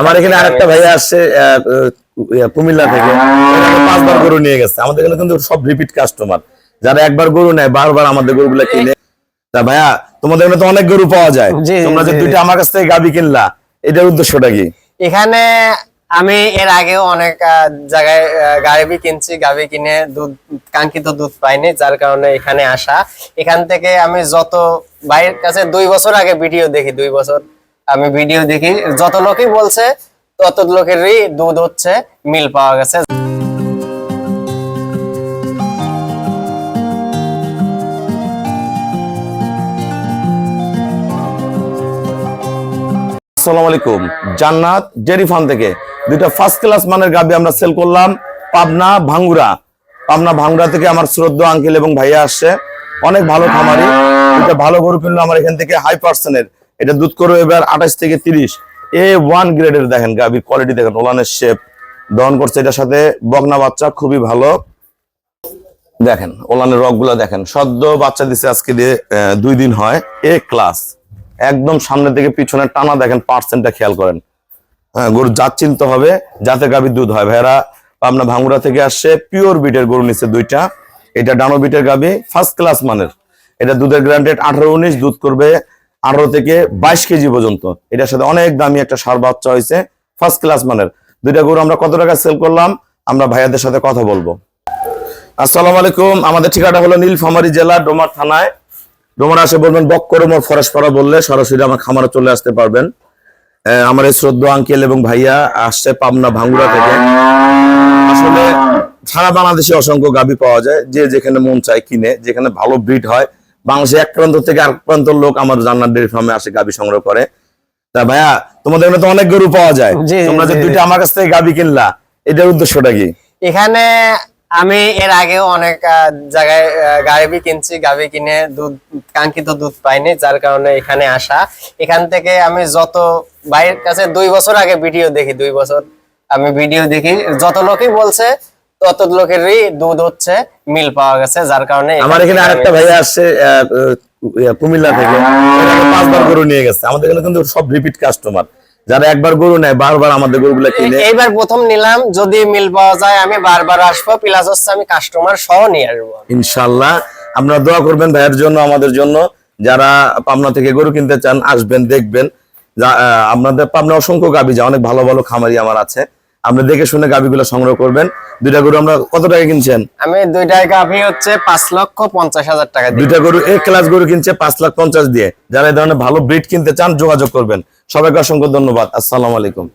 আমার এখানে আরেকটা ভাইয়া আসছে কুমিল্লা থেকে। পাঁচবার গরু নিয়ে গেছে। আমাদের এখানে কিন্তু সব রিপিট কাস্টমার যারা একবার গরু নেয় বারবার আমাদের গরুগুলো কিনে। তা ভাইয়া তোমাদের এখানে তো অনেক গরু পাওয়া যায়। তোমরা যে দুইটা আমার কাছ থেকে গাবি কিনলা এটার উদ্দেশ্যটা কি? এখানে আমি এর আগেও অনেক জায়গায় গাড়ি কিনছি। গাবি কিনে দুধ কাঙ্ক্ষিত দুধ পাইনি যার কারণে এখানে আসা। এখান থেকে আমি যত ভাইয়ের কাছে দুই বছর আগে ভিডিও দেখি দুই বছর আমি ভিডিও দেখি, যত লোকই বলছে, তত লোকেরই দুধ হচ্ছে, মিল পাওয়া গেছে। আসসালামু আলাইকুম। জান্নাত ডেরি ফার্ম থেকে দুইটা ফার্স্ট ক্লাস মানের গাবি আমরা সেল করলাম পাবনা ভাঙ্গুরা। পাবনা ভাঙ্গুরা থেকে আমার শ্রদ্ধ আঙ্কেল এবং ভাইয়া আসছে। অনেক ভালো খামারি এটা ভালো গরু কিনলো আমার এখান থেকে হাই পার্সেন্টের এটা দুধ করো এবার আঠাশ থেকে তিরিশ। এ ওয়ান গ্রেডের দেখেন গাবির কোয়ালিটি দেখেন, ওলানের শেপ দহন করছে এটার সাথে বগনা বাচ্চা খুবই ভালো। দেখেন, ওলানের রকগুলো দেখেন, সদ্য বাচ্চা দিছে আজকে দিয়ে দুই দিন হয়, এ ক্লাস একদম সামনে থেকে পিছনে টানা দেখেন পার্সেন্টটা খেয়াল করেন। হ্যাঁ গরু জাত চিনতে হবে, যাতে গাভীর দুধ হয়। ভাইরা পাবনা ভাঙ্গুরা থেকে আসছে পিওর বিটের গরু নিচ্ছে দুইটা। এটা ডানো বিটের গাভী ফার্স্ট ক্লাস মানের। এটা দুধের গ্রান্ডেড আঠারো উনিশ, দুধ করবে আঠারো থেকে বাইশ কেজি পর্যন্ত। এটার সাথে অনেক দামি একটা সার বাচ্চা হয়েছে ফার্স্ট ক্লাস মানের। দুইটা গরু আমরা কত টাকা সেল করলাম, আমরা ভাইয়াদের সাথে কথা বলব। আসসালামু আলাইকুম, আমাদের ঠিকানা হলো নীলফামারী জেলা, ডোমার থানায়। ডোমার আসে বলবেন বক্করমর ফরেস্ট পাড়া বললে সরাসরি আমার খামারে চলে আসতে পারবেন। আমার এই শ্রদ্ধ আঙ্কেল এবং ভাইয়া আসছে পাবনা ভাঙ্গুরা থেকে। আসলে সারা বাংলাদেশে অসংখ্য গাবি পাওয়া যায়, যে যেখানে মন চায় কিনে, যেখানে ভালো ব্রিড হয় বাংলাদেশে এক প্রান্ত থেকে আরেক প্রান্ত লোক আমার জান্নার ডেয়ারি ফার্মে আসে গাবি সংগ্রহ করে। তা ভাইয়া তোমাদের এখানে তো অনেক গরু পাওয়া যায়। তোমরা যে দুইটা আমার কাছ থেকে গাবি কিনলা এটার উদ্দেশ্যটা কি? এখানে আমি এর আগেও অনেক জায়গায় গাড়ি কিনছি গাবি কিনে দুধ কাঙ্ক্ষিত দুধ পাইনি যার কারণে এখানে আসা। এখান থেকে আমি যত ভাইয়ের কাছে দুই বছর আগে ভিডিও দেখি দুই বছর আমি ভিডিও দেখি। যত লোকই বলছে তত লোকেরই দুধ হচ্ছে মিল পাওয়া গেছে যার কারণে আমার এখানে আরেকটা ভাইয়া আসছে কুমিল্লা থেকে। পাঁচবার গরু নিয়ে গেছে। আমাদের এখানে কিন্তু সব রিপিট কাস্টমার যারা একবার গরু নেয় বারবার আমাদের গরুগুলো কিনে। এইবার প্রথম নিলাম যদি মিল পাওয়া যায় আমি বারবার আসব প্লাস হচ্ছে আমি কাস্টমার সহ নিয়ে আসব। ইনশাল্লাহ। আপনারা দোয়া করবেন ভাইয়ের জন্য আমাদের জন্য। যারা পাবনা থেকে গরু কিনতে চান আসবেন দেখবেন। আপনাদের পাবনা অসংখ্য গাবি যা অনেক ভালো ভালো খামারি আমার আছে। আপনি দেখে শুনে গাবিগুলো সংগ্রহ করবেন। দুইটা গরু আমরা কত টাকা কিনছেন? আমি দুইটা গাভি হচ্ছে পাঁচ লক্ষ পঞ্চাশ হাজার টাকা দুইটা গরু এক ক্লাস গরু কিনছে পাঁচ লাখ পঞ্চাশ দিয়ে। যারা এই ধরনের ভালো ব্রিড কিনতে চান যোগাযোগ করবেন। সবাইকে অসংখ্য ধন্যবাদ। আসসালাম আলাইকুম।